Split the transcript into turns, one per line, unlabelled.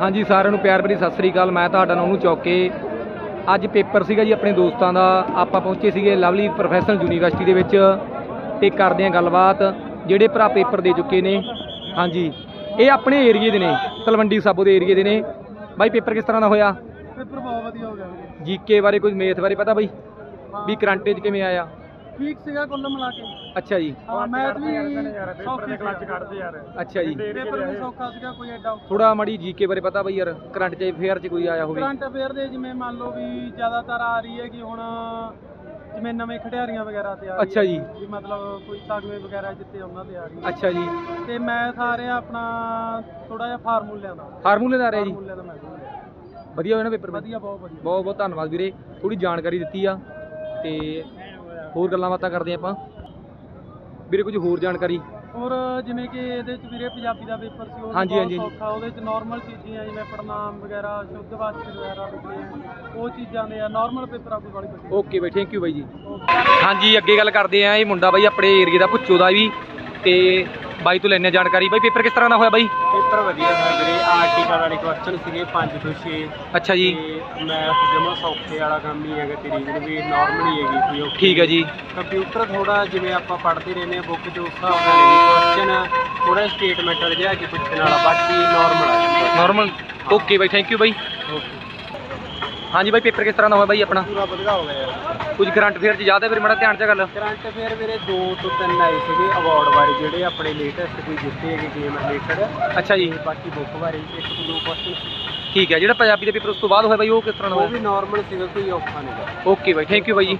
ਹਾਂਜੀ ਸਾਰਿਆਂ ਨੂੰ ਪਿਆਰ ਭਰੀ ਸਤਿ ਸ੍ਰੀ ਅਕਾਲ। ਮੈਂ ਤੁਹਾਡਾ ਨੂੰ ਚੌਕੇ। ਅੱਜ ਪੇਪਰ ਸੀਗਾ ਜੀ ਆਪਣੇ ਦੋਸਤਾਂ ਦਾ। ਆਪਾਂ ਪਹੁੰਚੇ ਸੀਗੇ ਲਵਲੀ ਪ੍ਰੋਫੈਸ਼ਨਲ ਯੂਨੀਵਰਸਿਟੀ ਦੇ ਵਿੱਚ ਤੇ ਕਰਦੇ ਹਾਂ ਗੱਲਬਾਤ ਜਿਹੜੇ ਭਰਾ ਪੇਪਰ ਦੇ ਚੁੱਕੇ ਨੇ। ਹਾਂਜੀ ਇਹ ਆਪਣੇ ਏਰੀਏ ਦੇ ਨੇ ਤਲਵੰਡੀ ਸਾਬੋ ਦੇ ਏਰੀਏ ਦੇ ਨੇ। ਬਾਈ ਪੇਪਰ ਕਿਸ ਤਰ੍ਹਾਂ ਦਾ ਹੋਇਆ?
ਪੇਪਰ ਬਹੁਤ ਵਧੀਆ ਹੋ ਗਿਆ
ਜੀਕੇ ਬਾਰੇ ਕੁਝ ਮੈਥ ਬਾਰੇ ਪਤਾ ਬਾਈ? ਵੀ ਕਰੰਟ 'ਚ ਕਿਵੇਂ ਆਇਆ?
ਠੀਕ ਸੀਗਾ ਕੁੱਲ ਮਿਲਾ ਕੇ।
ਅੱਛਾ ਜੀ।
ਹਾਂ ਮੈਥ ਵੀ ਸੌਖੀ ਕਲਾਸ
ਕੱਢਦੇ ਯਾਰ।
ਅੱਛਾ ਜੀ।
ਪੇਪਰ ਵੀ ਸੌਖਾ ਸੀਗਾ ਕੋਈ ਐਡਾ
ਥੋੜਾ ਮਾੜੀ ਜੀਕੇ ਬਾਰੇ ਪਤਾ ਬਾਈ ਯਾਰ ਕਰੰਟ 'ਚ ਫੇਅਰ 'ਚ ਕੋਈ ਆਇਆ ਹੋਵੇ।
ਕਰੰਟ ਅਫੇਅਰ ਦੇ ਜਿਵੇਂ ਮੰਨ ਲਓ ਵੀ ਜ਼ਿਆਦਾਤਰ ਆ ਰਹੀ ਹੈ ਕਿ ਹੁਣ ਜਿਵੇਂ ਨਵੇਂ ਖਿਡਾਰੀਆਂ ਵਗੈਰਾ ਤੇ ਆ ਰਹੀ
ਅੱਛਾ ਜੀ।
ਵੀ ਮਤਲਬ ਕੋਈ ਸਾਗਵੇ ਵਗੈਰਾ ਜਿੱਤੇ ਉਹਨਾਂ ਤੇ ਆ ਰਹੀ ਹੈ।
ਅੱਛਾ ਜੀ।
ਤੇ ਮੈਥ ਆ ਰਿਹਾ ਆਪਣਾ ਥੋੜਾ ਜਿਹਾ ਫਾਰਮੂਲਿਆਂ ਦਾ।
ਫਾਰਮੂਲੇ ਦਾ ਆ ਰਿਹਾ ਜੀ।
ਫਾਰਮੂਲਿਆਂ ਦਾ ਮੈਥ
ਵਧੀਆ ਹੋਇਆ ਨਾ ਪੇਪਰ
ਵਧੀਆ ਬਹੁਤ ਵਧੀਆ।
ਬਹੁਤ ਬਹੁਤ ਧੰਨਵਾਦ ਵੀਰੇ। ਥੋੜੀ ਜਾਣਕਾਰੀ ਦਿੱਤੀ ਆ। ਤੇ ਹੋਰ ਗੱਲਾਂ ਬਾਤਾਂ ਕਰਦੇ ਆਪਾਂ। ਵੀਰੇ ਕੁਝ ਹੋਰ ਜਾਣਕਾਰੀ?
ਔਰ ਜਿਵੇਂ ਕਿ ਇਹਦੇ ਚ ਵੀਰੇ ਪੰਜਾਬੀ ਦਾ ਪੇਪਰ ਸੀ ਉਹ
ਹਾਂਜੀ,
ਬਹੁਤ
ਹਾਂਜੀ।
ਸੌਖਾ ਉਹਦੇ ਚ ਨਾਰਮਲ ਚੀਜ਼ਾਂ ਜਿਵੇਂ ਪੜਨਾਮ ਵਗੈਰਾ ਸ਼ੁੱਧ ਵਾਚਕ ਵਗੈਰਾ ਲਿਖੇ ਉਹ ਚੀਜ਼ਾਂ ਦੇ ਆ ਨਾਰਮਲ ਪੇਪਰ ਆ ਕੋਈ ਵਾਲੀ ਵੱਡੀ
ਓਕੇ ਬਾਈ ਥੈਂਕ ਯੂ ਬਾਈ ਜੀ। ਹਾਂਜੀ ਅੱਗੇ ਗੱਲ ਕਰਦੇ ਆ ਇਹ ਮੁੰਡਾ ਬਾਈ ਆਪਣੇ ਏਰੀਏ ਦਾ ਭੁੱਚੋ ਦਾ ਵੀ ਤੇ ਬਾਈ ਤੋਂ ਲੈਣੇ ਜਾਣਕਾਰੀ। ਬਾਈ ਪੇਪਰ ਕਿਸ ਤਰ੍ਹਾਂ ਦਾ ਹੋਇਆ ਬਾਈ?
ਪੇਪਰ ਵਧੀਆ ਹੋਇਆ ਵੀਰੇ ਆਰਟੀਕਲ ਵਾਲੇ ਕੁਐਸਚਨ ਸੀਗੇ 5 ਤੋਂ 6
ਅੱਛਾ ਜੀ।
ਮੈਥ ਜਮਾ ਸੌਖੇ ਵਾਲਾ ਕੰਮ ਹੀ ਹੈਗਾ ਤੇ ਰੀਜ਼ਨ ਵੀ ਨਾਰਮਲ ਹੀ ਹੈਗੀ ਕੋਈ
ਠੀਕ ਹੈ ਜੀ।
ਕੰਪਿਊਟਰ ਥੋੜਾ ਜਿਵੇਂ ਆਪਾਂ ਪੜ੍ਹਦੇ ਰਹਿੰਦੇ ਆ ਬੁੱਕ 'ਚ ਉਸ ਹਿਸਾਬ ਨਾਲ ਕੁਐਸਚਨ ਥੋੜਾ ਸਟੇਟਮੈਂਟ ਜਿਹਾ ਕਿ ਪੁੱਛਣ ਵਾਲਾ ਬਾਕੀ ਨਾਰਮਲ ਆ
ਨਾਰਮਲ ਓਕੇ ਬਾਈ ਥੈਂਕ ਯੂ ਬਾਈ। ਹਾਂਜੀ ਬਾਈ ਪੇਪਰ ਕਿਸ ਤਰ੍ਹਾਂ ਦਾ ਹੋਇਆ ਬਾਈ ਆਪਣਾ?
ਪੂਰਾ ਵਧੀਆ ਹੋ ਗਿਆ ਯਾਰ।
ਕੁਝ ਕਰੰਟ ਅਫੇਅਰ 'ਚ ਯਾਦ ਹੈ ਫਿਰ ਮਾੜਾ ਧਿਆਨ 'ਚ ਗੱਲ।
ਕਰੰਟ ਅਫੇਅਰ ਵੀਰੇ 2 ਤੋਂ 3 ਆਏ ਸੀਗੇ ਅਵਾਰਡ ਬਾਰੇ ਜਿਹੜੇ ਆਪਣੇ ਲੇਟੈਸਟ ਕੋਈ ਜਿੱਤੇ ਹੈਗੇ ਗੇਮ ਰਿਲੇਟਡ
ਅੱਛਾ ਜੀ।
ਬਾਕੀ ਬੁੱਕ ਬਾਰੇ ਇੱਕ ਤੋਂ ਦੋ ਕੁਐਸਚਨ
ਠੀਕ ਹੈ ਜਿਹੜਾ ਪੰਜਾਬੀ ਦੇ ਪੇਪਰ ਉਸ ਤੋਂ ਬਾਅਦ ਹੋਇਆ ਬਾਈ ਉਹ ਕਿਸ ਤਰ੍ਹਾਂ ਦਾ
ਉਹ
ਹੋਇਆ?
ਵੀ ਨਾਰਮਲ ਸੀਗਾ ਕੋਈ ਔਖਾ ਨਹੀਂ ਗਾ।
ਓਕੇ ਬਾਈ ਥੈਂਕ ਯੂ ਬਾਈ ਜੀ।